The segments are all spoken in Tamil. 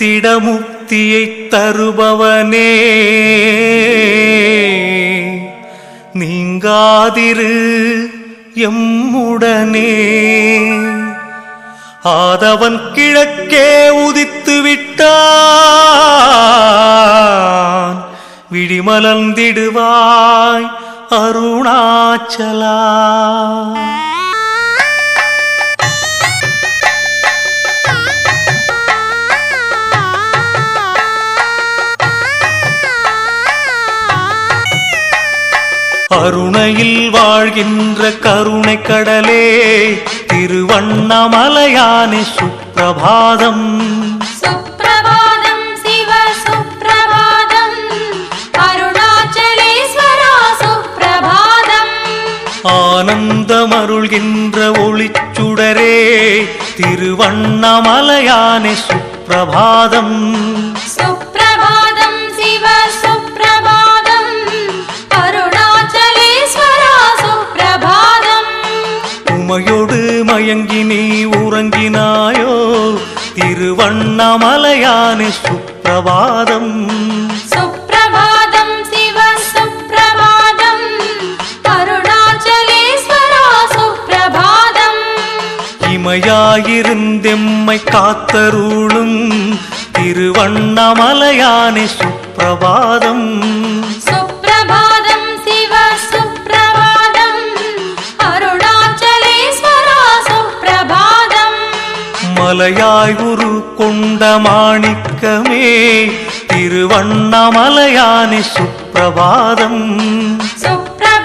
நினைத்திட முக்தியை தருபவனே. நீங்காதிரு எம்முடனே. ஆதவன் கிழக்கே உதித்து விட்டான் விடிமலர்ந்திடுவாய் அருணாச்சலா. அருணையில் வாழ்கின்ற கருணை கடலே திருவண்ணாமலையானே சுப்பிரபாதம். சுப்பிரபாதம் சிவ சுப்பிரபாதம் அருணாச்சலேஸ்வரா சுப்பிரபாதம். ஆனந்தம் அருள்கின்ற ஒளிச்சுடரே திருவண்ணாமலையானே சுப்பிரபாதம். திருவண்ணாமலையானே சுப்பிரபாதம். சுப்பிரபாதம் சிவ சுப்பிரபாதம் அருணாச்சலேஸ்வரா சுப்பிரபாதம். இமையாயிருந்தெம்மை காத்தருளும் திருவண்ணாமலையானே சுப்பிரபாதம். மலையாய் உரு கொண்ட மாணிக்கமே திருவண்ணாமலையானி சுப்பிரபாதம். சுப்பிர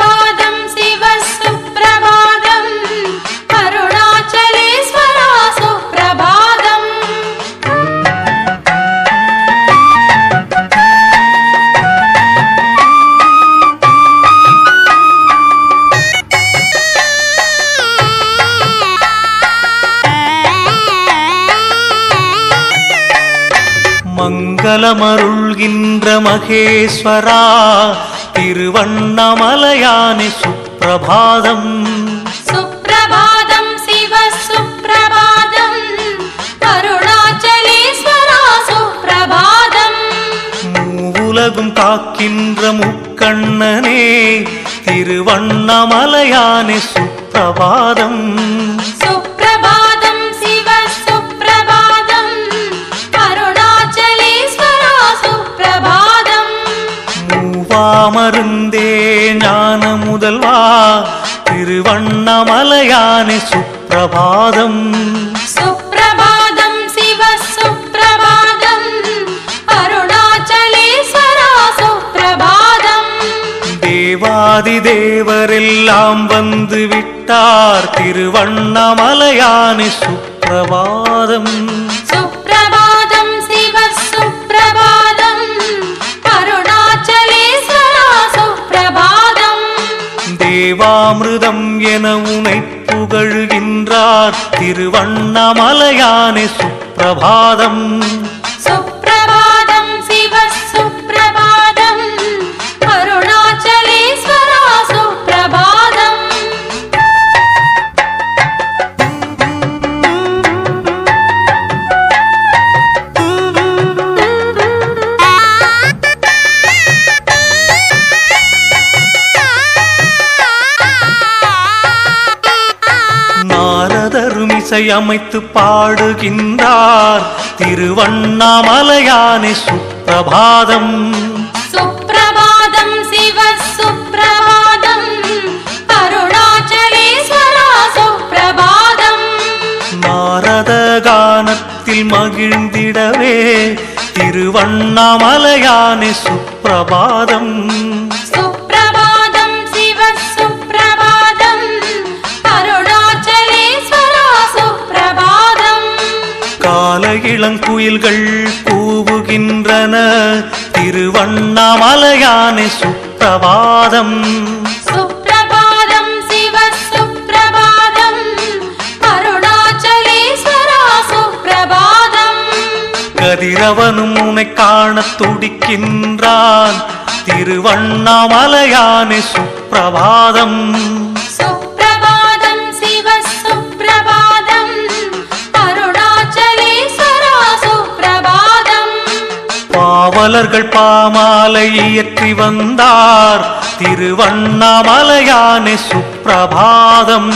மங்களமருள்கின்ற மகேஸ்வரா திருவண்ணாமலையானே சுப்பிரபாதம். சுப்பிரபாதம் சிவ சுப்பிரபாதம் அருணாச்சலேஸ்வரா சுப்பிரபாதம். மூவுலகும் காக்கின்ற முக்கண்ணனே திருவண்ணாமலையானே சுப்பிரபாதம். மூவாமருந்தே ஞான முதல்வா திருவண்ணாமலையானே சுப்பிரபாதம். சுப்பிரபாதம் சிவ சுப்பிரபாதம் அருணாச்சலேஸ்வரா சுப்பிரபாதம். தேவாதி தேவரெல்லாம் வந்து விட்டார் திருவண்ணாமலையானே சுப்பிரபாதம். தேவாமிருதம் என உனை புகழ்கின்றார். திருவண்ணாமலையானே சுப்பிரபாதம். இசையமைத்து பாடுகின்றார் திருவண்ணாமலையானே சுப்பிரபாதம். சுப்பிரபாதம் சிவ சுப்பிரபாதம் அருணாச்சலேஸ்வரா சுப்பிரபாதம். நாரத கானத்தில் மகிழ்ந்திடவே திருவண்ணாமலையானே சுப்பிரபாதம் சுப்பிரபாதம். இளங்குயில்கள் கூவுகின்றன. திருவண்ணாமலையானே சுப்பிரபாதம். கதிரவனும் உனை காணத் துடிக்கின்றான். திருவண்ணாமலையானே சுப்பிரபாதம். மலர்கள் பாமாலை இயற்றி வந்தார். திருவண்ணாமலையானே சுப்பிரபாதம்.